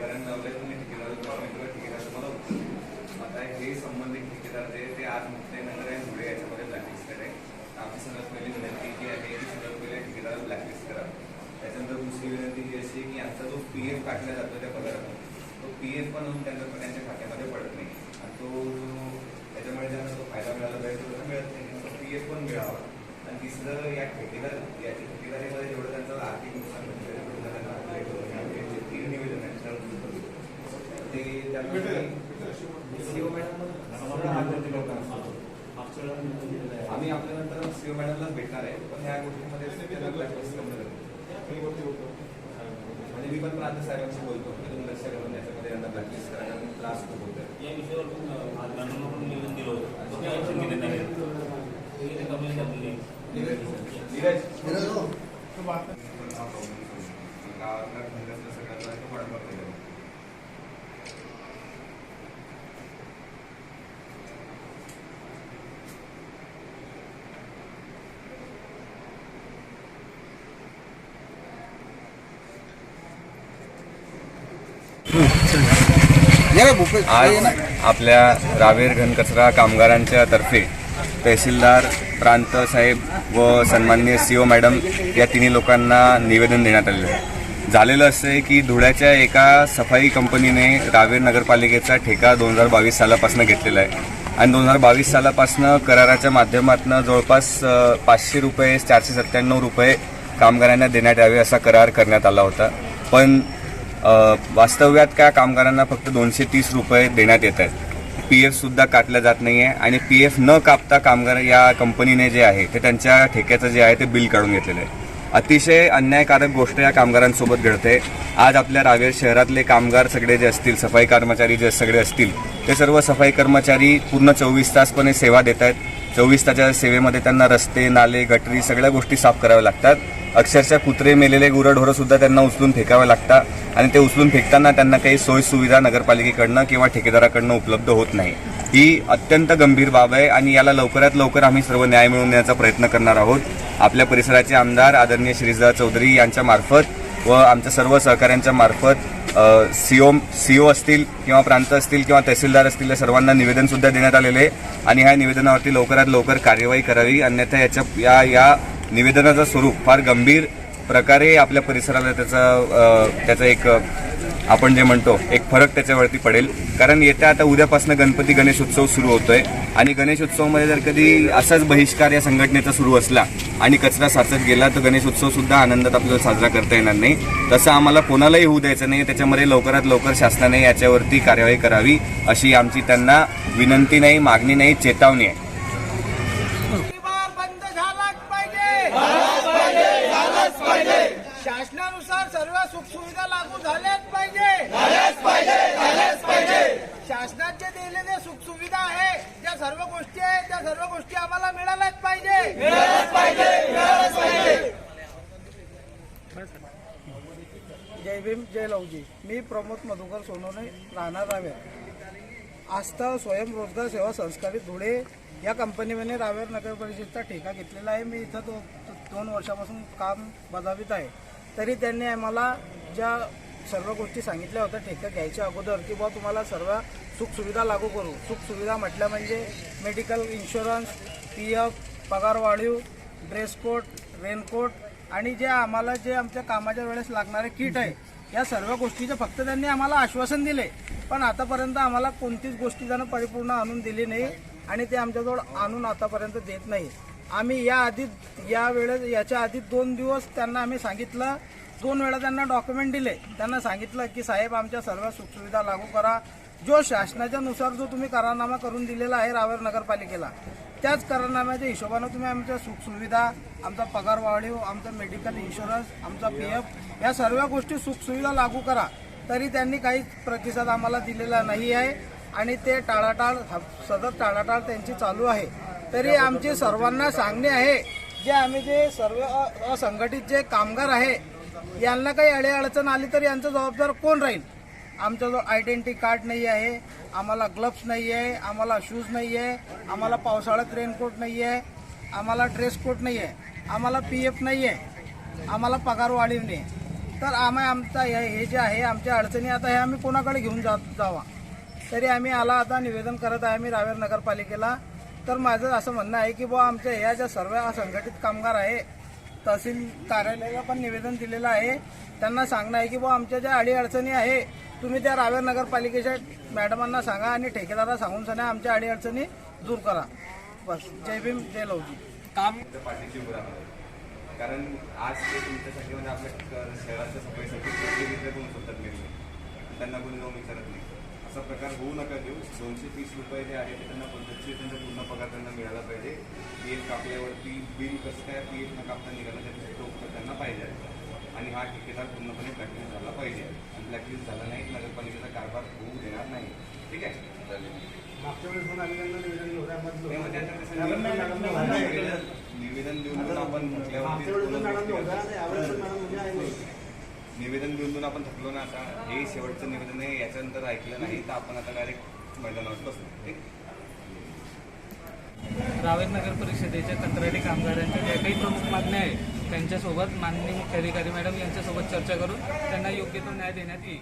कारण नवलेत मी ठेकेदार किंवा ठेकेदार तुम्हाला उत्तर आता हे संबंधित ठेकेदार जे ते आज मुक्ताईनगर आहे धुळे याच्यामध्ये ब्लॅकलिस्ट आहे आमची सगळ्यात पहिली विनंती जी आहे की सगळ्यात पहिले ठेकेदार ब्लॅकलिस्ट करा. त्याच्यानंतर दुसरी विनंती ही अशी की आमचा जो पी एफ काढला जातो त्या पगारामध्ये तो पी एफ पण त्यांच्या त्यांच्या खात्यामध्ये पडत नाही. आणि तो त्याच्यामुळे त्यांना तो फायदा मिळाला पाहिजे तो मिळत नाही. तो पी एफ पण मिळावा. आणि तिसरं या ठेकेदार या ठेकेदारीमध्ये जेवढं त्यांचं आर्थिक नुकसान म्हणजे निवेदन आहेत ते सीओ आम्ही आपल्या नंतर सीओ मॅडमलाच भेटणार आहे पण ह्या गोष्टीमध्ये आहे. म्हणजे मी पण प्रांत साहेबांशी बोलतो की तुम्ही लक्ष घालून याच्यामध्ये यांना ब्लॅकलिस्ट करा कारण त्रास खूप होतोय या विषयावर निवेदन दिलं होतं आज आपल्या रावेर घनकचरा कामगारांच्या तर्फे तहसीलदार प्रांत साहेब व सन्माननीय सीओ मॅडम या तिन्ही लोकांना निवेदन देण्यात आलेलं आहे. झालेलं असं आहे की धुळ्याच्या एका सफाई कंपनीने रावेर नगरपालिकेचा ठेका दोन हजार बावीस सालापासून घेतलेला आहे. आणि दोन हजार बावीस सालापासून कराराच्या माध्यमातून जवळपास पाचशे रुपये चारशे सत्त्याण्णव रुपये कामगारांना देण्यात यावे असा करार करण्यात आला होता. पण वास्तव्यात काय कामगारांना फक्त दोनशे तीस रुपये देण्यात येत आहेत. पी एफसुद्धा काटलं जात आहे आणि पी एफ न कापता कामगार या कंपनीने जे आहे ते त्यांच्या ठेक्याचं जे आहे ते बिल काढून घेतलेलं आहे. अतिशय अन्यायकारक गोष्ट या कामगारांसोबत घडते. आज आपल्या रावेर शहरातले कामगार सगळे जे असतील सफाई कर्मचारी जे सगळे असतील ते सर्व सफाई कर्मचारी पूर्ण चोवीस तासपणे सेवा देत आहेत चोवीस ताच्या सेवेमध्ये त्यांना रस्ते नाले गटरी सगळ्या गोष्टी साफ कराव्या लागतात. अक्षरशः कुत्रे मेलेले गुरढोरं सुद्धा त्यांना उचलून फेकावे लागतात आणि ते उचलून फेकताना त्यांना काही सोयसुविधा नगरपालिकेकडनं किंवा ठेकेदाराकडनं उपलब्ध होत नाही. ही अत्यंत गंभीर बाब आहे आणि याला लवकरात लवकर आम्ही सर्व न्याय मिळवण्याचा देण्याचा प्रयत्न करणार आहोत. आपल्या परिसराचे आमदार आदरणीय श्रीजा चौधरी यांच्या मार्फत व आमच्या सर्व सहकाऱ्यांच्या मार्फत सीओ सीओ असतील किंवा प्रांत असतील किंवा तहसीलदार असतील या सर्वांना निवेदन सुद्धा देण्यात आलेले आहे. आणि ह्या निवेदनावरती लवकरात लवकर कार्यवाही करावी. अन्यथा याच्या या या निवेदनाचं स्वरूप फार गंभीर प्रकारे आपल्या परिसराला त्याचा त्याचा एक आपण जे म्हणतो एक फरक त्याच्यावरती पडेल. कारण येत्या आता उद्यापासून गणपती गणेशोत्सव सुरू होतोय. आणि गणेशोत्सवमध्ये जर कधी असाच बहिष्कार या संघटनेचा सुरू असला आणि कचरा साचत गेला तर गणेशोत्सव सुद्धा आनंदात आपल्याला साजरा करता येणार नाही. तसं आम्हाला कोणालाही होऊ द्यायचं नाही. त्याच्यामध्ये लवकरात लवकर शासनाने याच्यावरती कार्यवाही करावी अशी आमची त्यांना विनंती नाही मागणी नाही चेतावणी आहे गोळीबार बंद झालाच पाहिजे शासनानुसार सर्व सुखसुविधा लागू झाल्याच पाहिजे. शासनाचे दिलेले सुखसुविधा आहे. ज्या सर्व गोष्टी आहेत त्या सर्व गोष्टी आम्हाला मिळाल्याच पाहिजे. जय भीम जय लवजी. मी प्रमोद मधुकर सोनवणे राहणार रावेर आस्था स्वयंरोजगार सेवा संस्कारित धुळे या कंपनीने रावेर नगर परिषदचा ठेका घेतलेला आहे. मी इथं दो, दोन वर्षापासून काम बजावित आहे. तरी त्यांनी आम्हाला ज्या सर्व गोष्टी सांगितल्या होत्या ठेका घ्यायच्या अगोदर की बुवा तुम्हाला सर्व सुखसुविधा लागू करू. सुखसुविधा म्हटल्या म्हणजे मेडिकल इन्शुरन्स पी एफ पगार वाढीव ड्रेस कोड रेनकोट आणि जे आम्हाला जे आमच्या कामाच्या वेळेस लागणारे किट आहे या सर्व गोष्टीचं फक्त त्यांनी आम्हाला आश्वासन दिले. पण आतापर्यंत आम्हाला कोणतीच गोष्टी त्यांना परिपूर्ण आणून दिली नाही आणि ते आमच्याजवळ आणून आतापर्यंत देत नाही. आम्ही या आधी या वेळेस याच्या आधी दोन दिवस त्यांना आम्ही सांगितलं दोन वेळा त्यांना डॉक्युमेंट दिले. त्यांना सांगितलं की साहेब आमच्या सर्व सुखसुविधा लागू करा. जो शासनाच्या नुसार जो तुम्ही करारनामा करून दिलेला आहे रावेर नगरपालिकेला त्याच करारनाम्याच्या हिशोबानं तुम्ही आमच्या सुखसुविधा आमचा पगार वाढीव आमचा मेडिकल इन्शुरन्स आमचा पी एफ या सर्व गोष्टी सुखसुविधा लागू करा. तरी त्यांनी काहीच प्रतिसाद आम्हाला दिलेला नाही आहे आणि ते टाळाटाळ सतत टाळाटाळ त्यांची चालू आहे. तरी आमचे सर्वांना सांगणे आहे जे आम्ही जे सर्व असंघटित जे कामगार आहे यांना काही अडी अडचण आली तर यांचं जबाबदार कोण राहील? आमच्याजवळ आयडेंटिटी कार्ड नाही आहे आम्हाला ग्लव्स नाही आहे आम्हाला शूज नाही आहे आम्हाला पावसाळ्यात रेनकोट नाही आहे आम्हाला ड्रेस कोट नाही आहे आम्हाला पी एफ नाही आहे आम्हाला पगार वाढीव नाही. तर आम्ही आमचा हे हे जे आहे आमच्या अडचणी आता हे आम्ही कोणाकडे घेऊन जात जावा? तरी आम्ही आला आता निवेदन करत आहे आम्ही रावेर नगरपालिकेला. तर माझं असं म्हणणं आहे की बुवा आमच्या ह्या ज्या सर्व असंघटित कामगार आहे तहसील कार्यालयाला पण निवेदन दिलेलं आहे. त्यांना सांगणं आहे की बुवा आमच्या ज्या अडीअडचणी आहे तुम्ही त्या रावेर नगरपालिकेच्या मॅडमांना सांगा आणि ठेकेदाराला सांगून सांगा आमच्या अडीअडचणी दूर करा. बस. जय भीम जय लवजी त्या पाठीशी उभं राहणार कारण आज ते तुमच्यासाठी म्हणजे आपल्या शहराच्या कोण स्वतः त्यांना कोणी जाऊन विचारत नाही. असा प्रकार होऊ नका देऊ दोनशे तीस रुपये जे आहे ते त्यांना पद्धतशीर त्यांचा पूर्ण पगार त्यांना मिळाला पाहिजे. पी एफ कापल्यावरती बिल कसं काय पी एफ न कापता निघालं त्याचं उत्तर त्यांना पाहिजे. आणि हा ठेकेदार पूर्णपणे ब्लॅकलिस्ट झाला पाहिजे. आणि ब्लॅकलिस्ट झाला नाही नगरपालिकेचा कारभार होऊ देणार नाही. ठीक आहे? मागच्या वेळेस पण आम्ही त्यांना निवेदन निवेदन- देऊन देऊन आपण म्हटल्यावरती निवेदन देऊन देऊन आपण थकलो ना आता हे शेवटचं निवेदन आहे याच्यानंतर ऐकलं नाही तर आपण आता डायरेक्ट मैदानावर बसलो ठीक? रावेर नगर परिषदेच्या कंत्राटी कामगारांच्या ज्या काही प्रमुख मागण्या आहेत त्यांच्यासोबत माननीय मुख्याधिकारी मॅडम यांच्यासोबत चर्चा करून त्यांना योग्य तो न्याय देण्यात येईल.